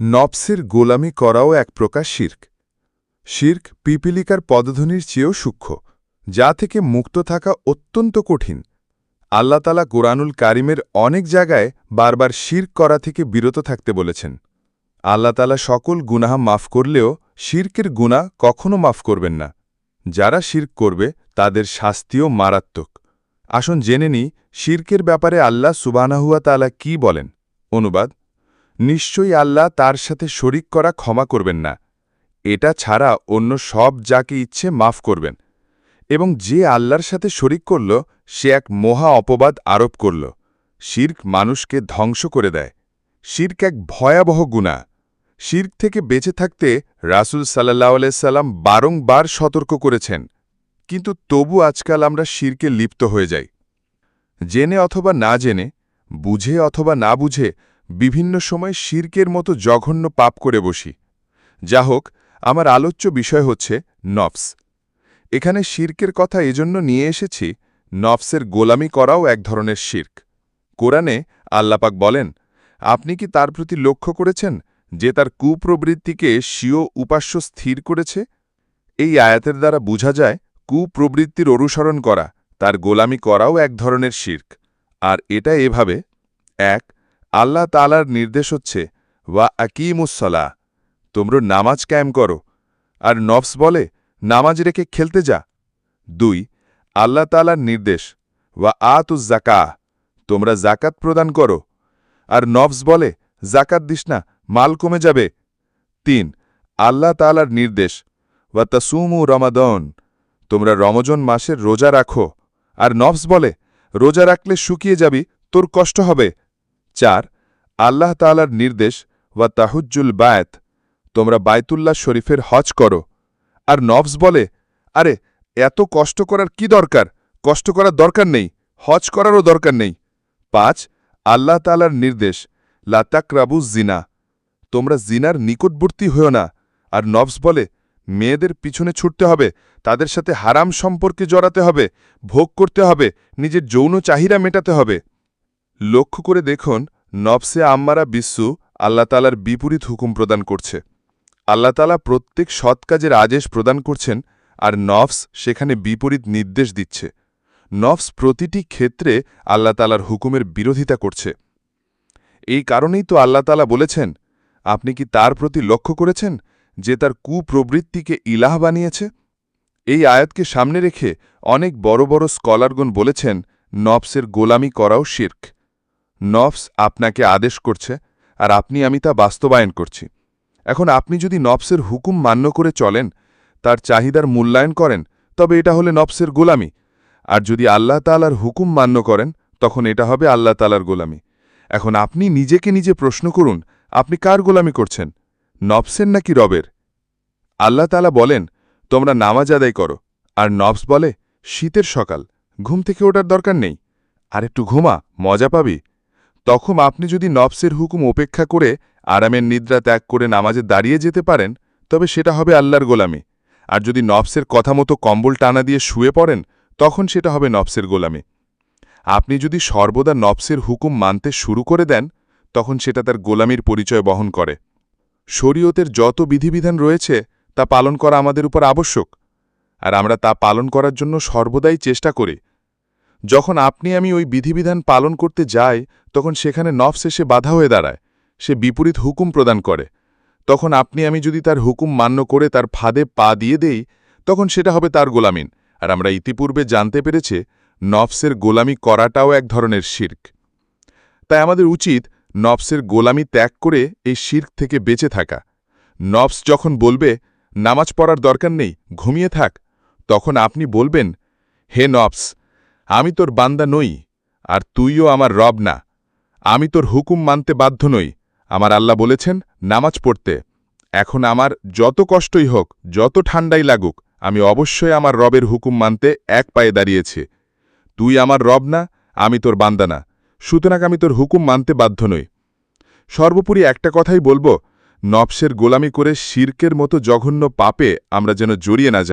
নবসের গোলামি করাও এক প্রকার শির্ক। শির্ক পিপিলিকার পদধ্বনির চেয়েও সূক্ষ্ম, যা থেকে মুক্ত থাকা অত্যন্ত কঠিন। আল্লাতালা কোরআনুল কারিমের অনেক জায়গায় বারবার শির্ক করা থেকে বিরত থাকতে বলেছেন। আল্লাতালা সকল গুনাহ মাফ করলেও শির্কের গুণা কখনো মাফ করবেন না। যারা শির্ক করবে, তাদের শাস্তিও মারাত্মক। আসুন জেনে নিই, শির্কের ব্যাপারে আল্লাহ সুবানাহুয়া তালা কি বলেন। অনুবাদ নিশ্চয়ই আল্লাহ তার সাথে শরিক করা ক্ষমা করবেন না। এটা ছাড়া অন্য সব যাকে ইচ্ছে মাফ করবেন। এবং যে আল্লাহর সাথে শরিক করল, সে এক মহা অপবাদ আরোপ করল। শির্ক মানুষকে ধ্বংস করে দেয়। শির্ক এক ভয়াবহ গুণা। শির্ক থেকে বেঁচে থাকতে রাসুল সাল্লাহ সাল্লাম বারংবার সতর্ক করেছেন। কিন্তু তবু আজকাল আমরা শির্কে লিপ্ত হয়ে যাই। জেনে অথবা না জেনে, বুঝে অথবা না বুঝে বিভিন্ন সময় শির্কের মতো জঘন্য পাপ করে বসি। যা হোক, আমার আলোচ্য বিষয় হচ্ছে নফস। এখানে শির্কের কথা এজন্য নিয়ে এসেছি, নফসের গোলামি করাও এক ধরনের শির্ক। কোরআনে আল্লাপাক বলেন, আপনি কি তার প্রতি লক্ষ্য করেছেন যে তার কুপ্রবৃত্তিকে স্বীয় উপাস্য স্থির করেছে? এই আয়াতের দ্বারা বোঝা যায়, কুপ্রবৃত্তির অনুসরণ করা, তার গোলামি করাও এক ধরনের শির্ক। আর এটা এভাবে, এক আল্লাহ তালার নির্দেশ হচ্ছে, ওয়া আকিমুসলা তোমরা নামাজ কায়েম করো। আর নফস বলে, নামাজ রেখে খেলতে যা। দুই, আল্লাহ তালার নির্দেশ, ওয়া আতুজ জাকা তোমরা জাকাত প্রদান করো। আর নফস বলে জাকাত দিস না, মাল কমে যাবে। তিন, আল্লাহ তালার নির্দেশ, ওয়া তাসুমু রমাদন তোমরা রমজন মাসের রোজা রাখো। আর নফস বলে, রোজা রাখলে শুকিয়ে যাবি, তোর কষ্ট হবে। চার, আল্লাহ তালার নির্দেশ, ওয়া তাহুজ্জুল বায়াত, তোমরা বায়তুল্লাহ শরীফের হজ করো। আর নফস বলে, আরে, এত কষ্ট করার কি দরকার? কষ্ট করার দরকার নেই, হজ করারও দরকার নেই। পাঁচ, আল্লাহ তালার নির্দেশ লাতাকরাবু জিনা তোমরা জিনার নিকটবর্তী হও না। আর নফস বলে, মেয়েদের পিছনে ছুটতে হবে, তাদের সাথে হারাম সম্পর্কে জড়াতে হবে, ভোগ করতে হবে, নিজের যৌন চাহিদা মেটাতে হবে। লক্ষ্য করে দেখুন নফসে আম্মারা বিশ্বু আল্লাহ তালার বিপরীত হুকুম প্রদান করছে। আল্লাহ তালা প্রত্যেক সৎ কাজের আদেশ প্রদান করছেন আর নফস সেখানে বিপরীত নির্দেশ দিচ্ছে। নফস প্রতিটি ক্ষেত্রে আল্লাহ তালার হুকুমের বিরোধিতা করছে। এই কারণেই তো আল্লাহ তালা বলেছেন, আপনি কি তার প্রতি লক্ষ্য করেছেন যে তার কুপ্রবৃত্তিকে ইলাহ বানিয়েছে? এই আয়াতকে সামনে রেখে অনেক বড় বড় স্কলারগণ বলেছেন নফসের গোলামি করাও শির্ক। নফস আপনাকে আদেশ করছে আর আপনি, আমি তা বাস্তবায়ন করছি। এখন আপনি যদি নফসের হুকুম মান্য করে চলেন, তার চাহিদার মূল্যায়ন করেন, তবে এটা হলে নফসের গোলামি। আর যদি আল্লাহ তালার হুকুম মান্য করেন, তখন এটা হবে আল্লাহ তালার গোলামি। এখন আপনি নিজেকে নিজে প্রশ্ন করুন, আপনি কার গোলামি করছেন? নফসের নাকি রবের? আল্লাহ তালা বলেন, তোমরা নামাজ আদায় করো। আর নফস বলে, শীতের সকাল, ঘুম থেকে ওঠার দরকার নেই। আর একটু ঘুমা, মজা পাবি। তখন আপনি যদি নফসের হুকুম উপেক্ষা করে আরামের নিদ্রা ত্যাগ করে নামাজে দাঁড়িয়ে যেতে পারেন, তবে সেটা হবে আল্লাহর গোলামি। আর যদি নফসের কথা মতো কম্বল টানা দিয়ে শুয়ে পড়েন, তখন সেটা হবে নফসের গোলামি। আপনি যদি সর্বদা নফসের হুকুম মানতে শুরু করে দেন, তখন সেটা তার গোলামির পরিচয় বহন করে। শরীয়তের যত বিধিবিধান রয়েছে, তা পালন করা আমাদের উপর আবশ্যক। আর আমরা তা পালন করার জন্য সর্বদাই চেষ্টা করি। যখন আপনি আমি ওই বিধিবিধান পালন করতে যাই, তখন সেখানে নফস এসে বাধা হয়ে দাঁড়ায়। সে বিপরীত হুকুম প্রদান করে। তখন আপনি আমি যদি তার হুকুম মান্য করে তার ফাঁদে পা দিয়ে দেই, তখন সেটা হবে তার গোলামিন। আর আমরা ইতিপূর্বে জানতে পেরেছে, নফসের গোলামি করাটাও এক ধরনের শির্ক। তাই আমাদের উচিত নফসের গোলামি ত্যাগ করে এই শির্ক থেকে বেঁচে থাকা। নফস যখন বলবে, নামাজ পড়ার দরকার নেই, ঘুমিয়ে থাক, তখন আপনি বলবেন, হে নফস আমি তোর বান্দা নই, আর তুইও আমার রব না। আমি তোর হুকুম মানতে বাধ্য নই। আমার আল্লাহ বলেছেন, নামাজ পড়তে। এখন আমার যত কষ্টই হোক, যত ঠান্ডাই লাগুক, আমি অবশ্যই আমার রবের হুকুম মানতে এক পায়ে দাঁড়িয়েছি। তুই আমার রব না, আমি তোর বান্দা না। সুতরাং আমি তোর হুকুম মানতে বাধ্য নই। সর্বোপরি একটা কথাই বলব নফসের গোলামি করে শির্কের মতো জঘন্য পাপে আমরা যেন জড়িয়ে না যাই।